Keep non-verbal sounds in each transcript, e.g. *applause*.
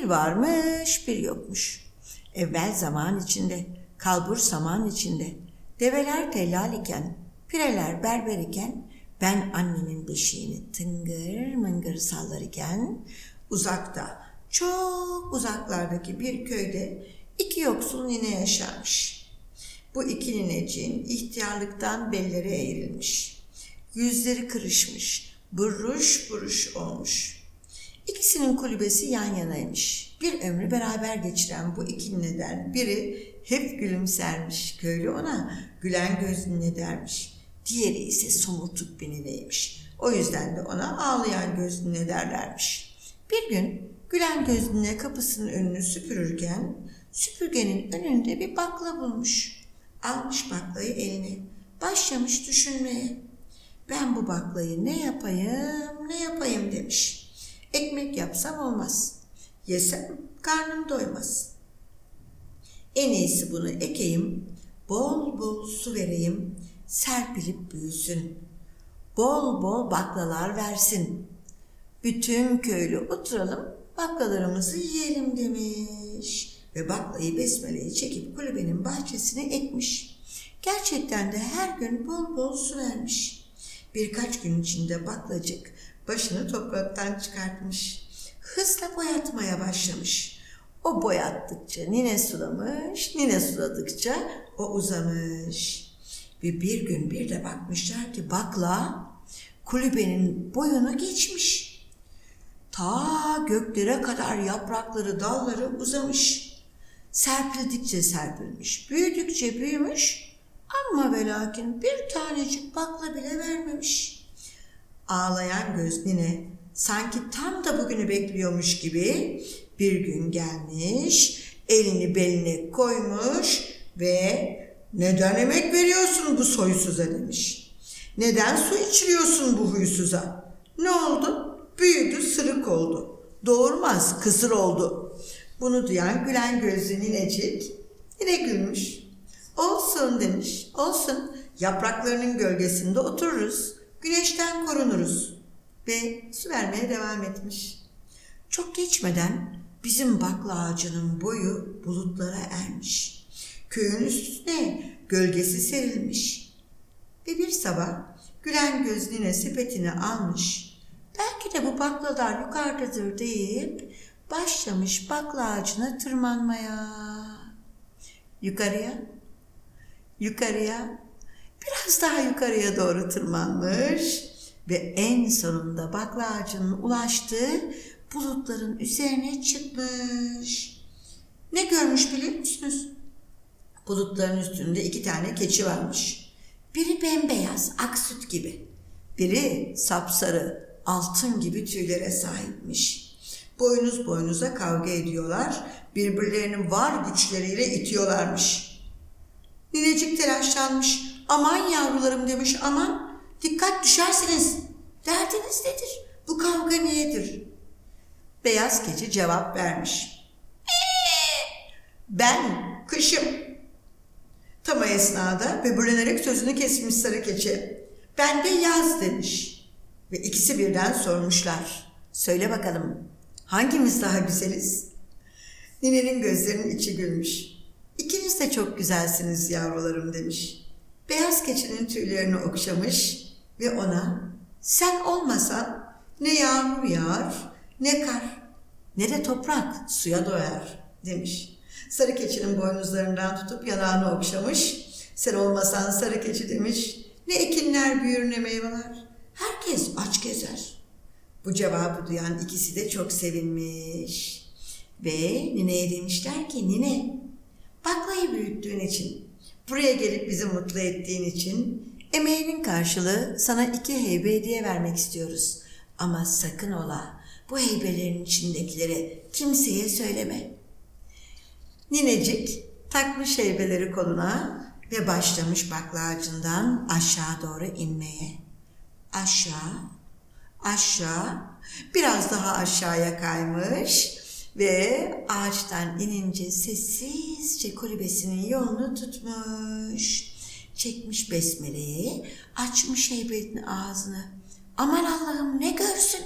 Bir varmış bir yokmuş. Evvel zaman içinde, kalbur saman içinde. Develer tellal iken, pireler berber iken, ben annemin beşiğini tıngır mıngır sallar iken, uzakta, çok uzaklardaki bir köyde iki yoksul nine yaşarmış. Bu iki nineciğin ihtiyarlıktan belleri eğrilmiş. Yüzleri kırışmış, buruş buruş olmuş. İkisinin kulübesi yan yanaymış. Bir ömrü beraber geçiren bu iki nineden biri hep gülümsermiş. Köylü ona gülen gözlü ne dermiş. Diğeri ise somurtuk bir nineymiş. O yüzden de ona ağlayan gözlü ne derlermiş. Bir gün gülen gözlü ne kapısının önünü süpürürken süpürgenin önünde bir bakla bulmuş. Almış baklayı eline. Başlamış düşünmeye. Ben bu baklayı ne yapayım, ne yapayım demiş. Ekmek yapsam olmaz. Yesem karnım doymaz. En iyisi bunu ekeyim, bol bol su vereyim, serpilip büyüsün. Bol bol baklalar versin. Bütün köylü oturalım, baklalarımızı yiyelim demiş. Ve baklayı besmeleyi çekip kulübenin bahçesine ekmiş. Gerçekten de her gün bol bol su vermiş. Birkaç gün içinde baklacık başını topraktan çıkartmış. Hızla boyatmaya başlamış. O boyattıkça nine sulamış, nine suladıkça o uzamış. Ve bir gün bir de bakmışlar ki bakla kulübenin boyunu geçmiş. Ta göklere kadar yaprakları, dalları uzamış. Serpildikçe serpilmiş, büyüdükçe büyümüş ama ve lakin bir tanecik bakla bile vermemiş. Ağlayan göz nine sanki tam da bugünü bekliyormuş gibi bir gün gelmiş, elini beline koymuş ve neden emek veriyorsun bu soysuza demiş. Neden su içiriyorsun bu huysuza? Ne oldu? Büyüdü, sırık oldu. Doğurmaz, kısır oldu. Bunu duyan gülen gözlü ninecik yine gülmüş. Olsun demiş, olsun. Yapraklarının gölgesinde otururuz. Güneşten korunuruz. Ve su vermeye devam etmiş. Çok geçmeden bizim bakla ağacının boyu bulutlara ermiş. Köyün üstüne gölgesi serilmiş. Ve bir sabah gülen göz nine sepetini almış. Belki de bu baklalar yukarıdadır deyip başlamış bakla ağacına tırmanmaya. Yukarıya, yukarıya, biraz daha yukarıya doğru tırmanmış ve en sonunda bakla ağacının ulaştığı bulutların üzerine çıkmış. Ne görmüş biliyor musunuz? Bulutların üstünde iki tane keçi varmış. Biri bembeyaz, ak süt gibi. Biri sapsarı, altın gibi tüylere sahipmiş. Boynuz boynuza kavga ediyorlar, birbirlerinin var güçleriyle itiyorlarmış. Ninecik telaşlanmış, aman yavrularım demiş, aman dikkat düşersiniz. Derdiniz nedir? Bu kavga niyedir? Beyaz keçi cevap vermiş. "Ee, Ben kışım. Tam o esnada böbürlenerek sözünü kesmiş sarı keçi. Ben de yaz demiş. Ve ikisi birden sormuşlar. Söyle bakalım hangimiz daha güzeliz? Ninenin gözlerinin içi gülmüş. İkiniz de çok güzelsiniz yavrularım demiş. Beyaz keçinin tüylerini okşamış ve ona sen olmasan ne yağmur yağar ne kar ne de toprak suya doyar demiş. Sarı keçinin boynuzlarından tutup yanağını okşamış. Sen olmasan sarı keçi demiş. Ne ekinler büyür ne meyveler. Herkes aç gezer. Bu cevabı duyan ikisi de çok sevinmiş. Ve nineye demişler ki nine baklayı büyüttüğün için, buraya gelip bizi mutlu ettiğin için emeğinin karşılığı sana iki heybe hediye vermek istiyoruz. Ama sakın ola bu heybelerin içindekileri kimseye söyleme. Ninecik takmış heybeleri koluna ve başlamış bakla aşağı doğru inmeye. Aşağı, aşağı, biraz daha aşağıya kaymış ve ağaçtan inince sessizce kulübesinin yolunu tutmuş. Çekmiş besmeleyi, açmış heybetin ağzını. Aman Allah'ım ne görsün?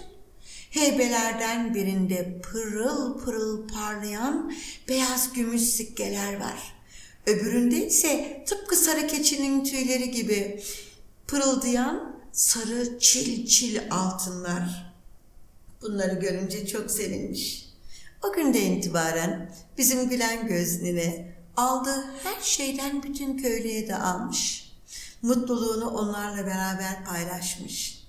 heybelerden birinde pırıl pırıl parlayan beyaz gümüş sikkeler var. Öbüründe ise tıpkı sarı keçinin tüyleri gibi pırıldayan sarı çil çil altınlar. Bunları görünce çok sevinmiş. O günden itibaren bizim gülen göz nine aldığı her şeyden bütün köylüye de almış. Mutluluğunu onlarla beraber paylaşmış.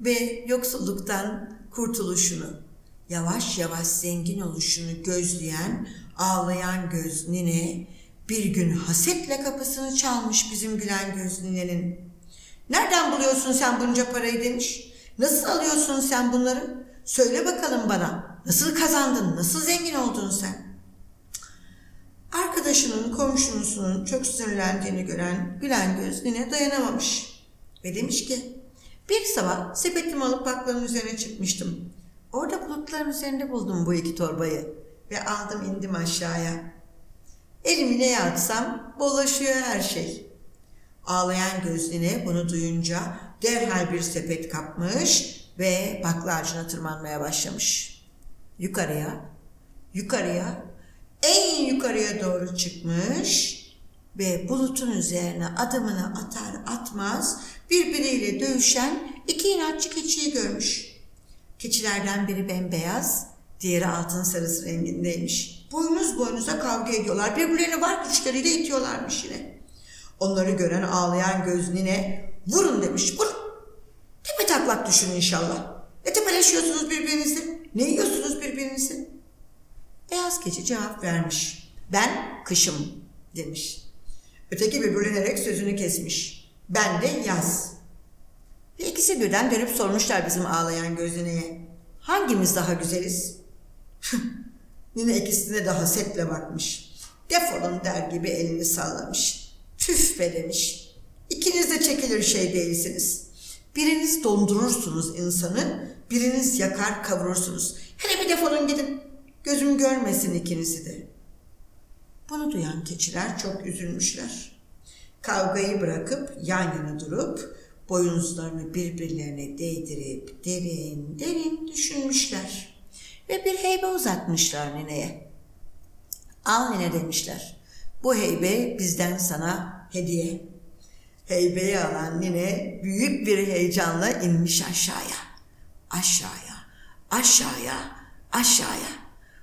Ve yoksulluktan kurtuluşunu, yavaş yavaş zengin oluşunu gözleyen, ağlayan göz nine bir gün hasetle kapısını çalmış bizim gülen göz ninenin. Nereden buluyorsun sen bunca parayı demiş. Nasıl alıyorsun sen bunları? Söyle bakalım bana. Nasıl kazandın? Nasıl zengin oldun sen? Arkadaşının, komşusunun çok sinirlendiğini gören gülen göz nine dayanamamış. Ve demiş ki, bir sabah sepetimi alıp baklanın üzerine çıkmıştım. Orada bulutların üzerinde buldum bu iki torbayı. Ve aldım indim aşağıya. Elimi neye atsam dolaşıyor her şey. Ağlayan gözline bunu duyunca derhal bir sepet kapmış ve bakla tırmanmaya başlamış. Yukarıya, yukarıya, en yukarıya doğru çıkmış ve bulutun üzerine adımını atar atmaz birbiriyle dövüşen iki inatçı keçiyi görmüş. Keçilerden biri bembeyaz, diğeri altın sarısı rengindeymiş. Boynuz boynuza kavga ediyorlar. Birbirlerini var güçleriyle itiyorlarmış yine. Onları gören ağlayan göz nine vurun demiş vurun. Tepe taklak düşün inşallah. Ne tepeleşiyorsunuz birbirinizi? Ne yiyorsunuz birbirinizi? Beyaz keçi cevap vermiş. Ben kışım demiş. Öteki böbürlenerek sözünü kesmiş. Ben de yaz. Ve ikisi birden dönüp sormuşlar bizim ağlayan gözüneye. Hangimiz daha güzeliz? *laughs* Nine ikisine de hasetle bakmış. Defolun der gibi elini sallamış. Tüf be demiş. İkiniz de çekilir şey değilsiniz. Biriniz dondurursunuz insanı, biriniz yakar kavurursunuz. Hele bir defolun gidin. Gözüm görmesin ikinizi de. Bunu duyan keçiler çok üzülmüşler. Kavgayı bırakıp yan yana durup boyunuzlarını birbirlerine değdirip derin derin düşünmüşler. Ve bir heybe uzatmışlar nineye. Al nine demişler. Bu heybe bizden sana hediye. Heybeyi alan nine büyük bir heyecanla inmiş aşağıya. Aşağıya, aşağıya, aşağıya.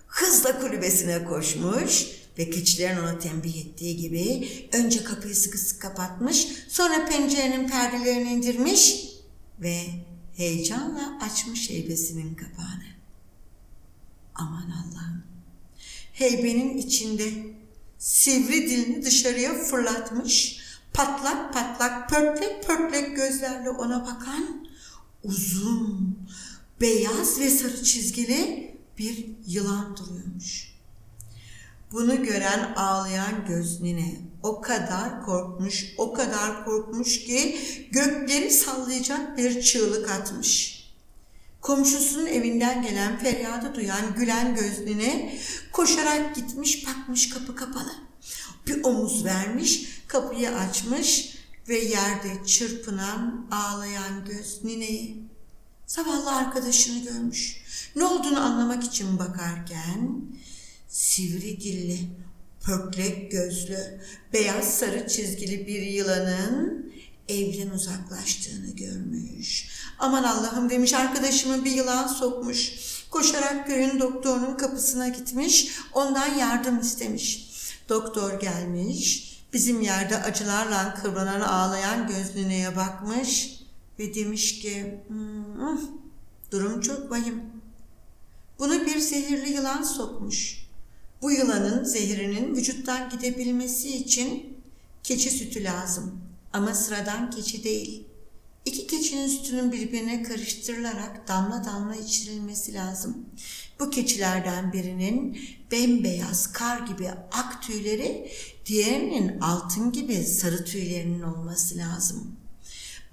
Hızla kulübesine koşmuş ve keçilerin ona tembih ettiği gibi önce kapıyı sıkı sıkı kapatmış, sonra pencerenin perdelerini indirmiş ve heyecanla açmış heybesinin kapağını. Aman Allah'ım. Heybenin içinde sivri dilini dışarıya fırlatmış, patlak patlak, pörtlek pörtlek gözlerle ona bakan uzun, beyaz ve sarı çizgili bir yılan duruyormuş. Bunu gören ağlayan göz nine o kadar korkmuş, o kadar korkmuş ki gökleri sallayacak bir çığlık atmış. Komşusunun evinden gelen feryadı duyan gülen gözlüğüne koşarak gitmiş bakmış kapı kapalı. Bir omuz vermiş, kapıyı açmış ve yerde çırpınan ağlayan göz nineyi. Zavallı arkadaşını görmüş. Ne olduğunu anlamak için bakarken sivri dilli, pörtlek gözlü, beyaz sarı çizgili bir yılanın evden uzaklaştığını görmüş. Aman Allah'ım demiş arkadaşımı bir yılan sokmuş. Koşarak köyün doktorunun kapısına gitmiş, ondan yardım istemiş. Doktor gelmiş, bizim yerde acılarla kıvranan ağlayan gözlüğüne bakmış ve demiş ki hmm, durum çok vahim. Bunu bir zehirli yılan sokmuş. Bu yılanın zehirinin vücuttan gidebilmesi için keçi sütü lazım. Ama sıradan keçi değil. İki keçinin sütünün birbirine karıştırılarak damla damla içirilmesi lazım. Bu keçilerden birinin bembeyaz kar gibi ak tüyleri, diğerinin altın gibi sarı tüylerinin olması lazım.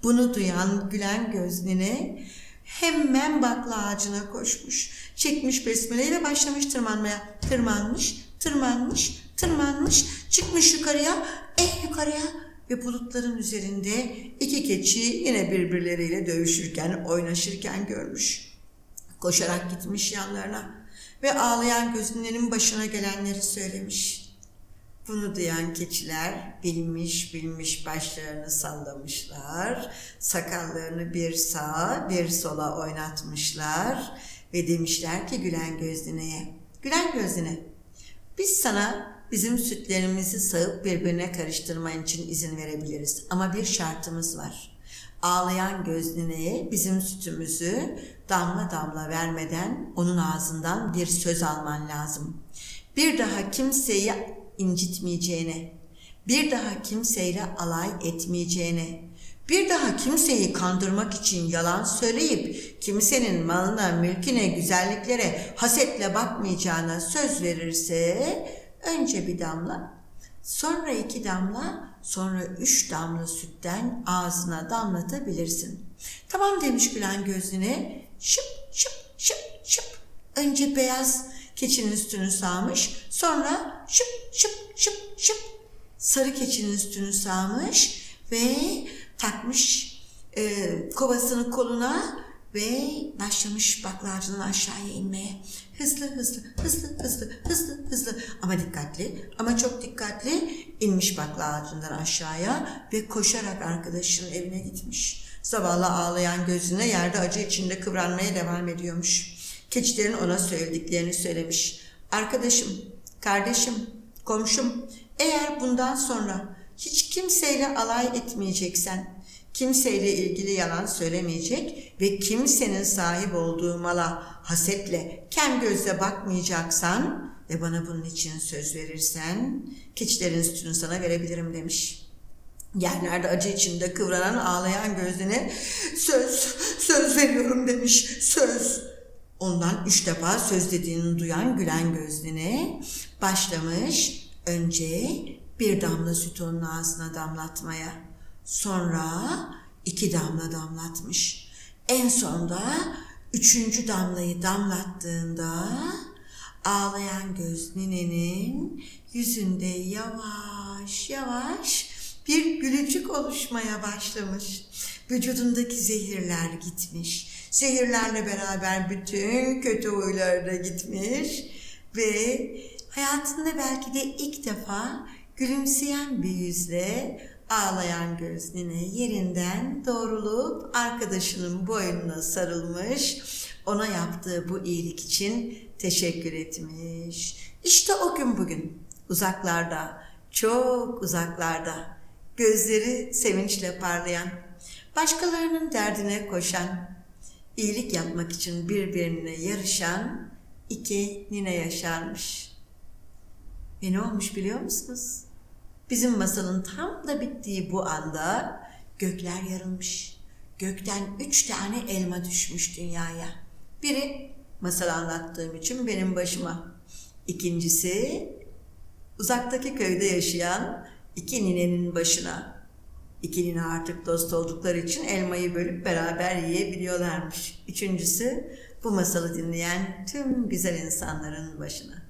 Bunu duyan gülen gözlüğüne hemen bakla ağacına koşmuş. Çekmiş besmeleyi ve başlamış tırmanmaya. Tırmanmış, tırmanmış, tırmanmış, çıkmış yukarıya, en yukarıya ve bulutların üzerinde iki keçi yine birbirleriyle dövüşürken, oynaşırken görmüş. Koşarak gitmiş yanlarına ve ağlayan gözünlerin başına gelenleri söylemiş. Bunu duyan keçiler bilmiş bilmiş başlarını sallamışlar, sakallarını bir sağa bir sola oynatmışlar ve demişler ki Gülen Gözline'ye, Gülen Gözline biz sana bizim sütlerimizi sağıp birbirine karıştırman için izin verebiliriz ama bir şartımız var. Ağlayan gözlineye bizim sütümüzü damla damla vermeden onun ağzından bir söz alman lazım. Bir daha kimseyi incitmeyeceğine, bir daha kimseyle alay etmeyeceğine, bir daha kimseyi kandırmak için yalan söyleyip kimsenin malına, mülküne, güzelliklere hasetle bakmayacağına söz verirse önce bir damla, sonra iki damla, sonra üç damla sütten ağzına damlatabilirsin. Tamam demiş Gülen gözüne. Şıp şıp şıp şıp. Önce beyaz keçinin üstünü sağmış, sonra şıp şıp şıp şıp sarı keçinin üstünü sağmış ve takmış e, kovasını koluna ve başlamış baklacının aşağıya inmeye. Hızlı hızlı hızlı hızlı hızlı hızlı ama dikkatli ama çok dikkatli inmiş bakla ağacından aşağıya ve koşarak arkadaşının evine gitmiş. Zavallı ağlayan gözüne yerde acı içinde kıvranmaya devam ediyormuş. Keçilerin ona söylediklerini söylemiş. Arkadaşım, kardeşim, komşum eğer bundan sonra hiç kimseyle alay etmeyeceksen, kimseyle ilgili yalan söylemeyecek ve kimsenin sahip olduğu mala hasetle, kem gözle bakmayacaksan ve bana bunun için söz verirsen keçilerin sütünü sana verebilirim demiş. Yerlerde acı içinde kıvranan ağlayan gözüne söz, söz veriyorum demiş, söz. Ondan üç defa söz dediğini duyan gülen gözlüğüne başlamış önce bir damla süt onun ağzına damlatmaya. Sonra iki damla damlatmış. En sonda üçüncü damlayı damlattığında ağlayan göz ninenin yüzünde yavaş yavaş bir gülücük oluşmaya başlamış. Vücudundaki zehirler gitmiş. Zehirlerle beraber bütün kötü huyları da gitmiş ve hayatında belki de ilk defa gülümseyen bir yüzle ağlayan gözlüğüne yerinden doğrulup arkadaşının boynuna sarılmış, ona yaptığı bu iyilik için teşekkür etmiş. İşte o gün bugün uzaklarda, çok uzaklarda gözleri sevinçle parlayan, başkalarının derdine koşan, iyilik yapmak için birbirine yarışan iki nine yaşarmış. Ve ne olmuş biliyor musunuz? Bizim masalın tam da bittiği bu anda gökler yarılmış. Gökten üç tane elma düşmüş dünyaya. Biri masal anlattığım için benim başıma. İkincisi uzaktaki köyde yaşayan iki ninenin başına. İki nine artık dost oldukları için elmayı bölüp beraber yiyebiliyorlarmış. Üçüncüsü bu masalı dinleyen tüm güzel insanların başına.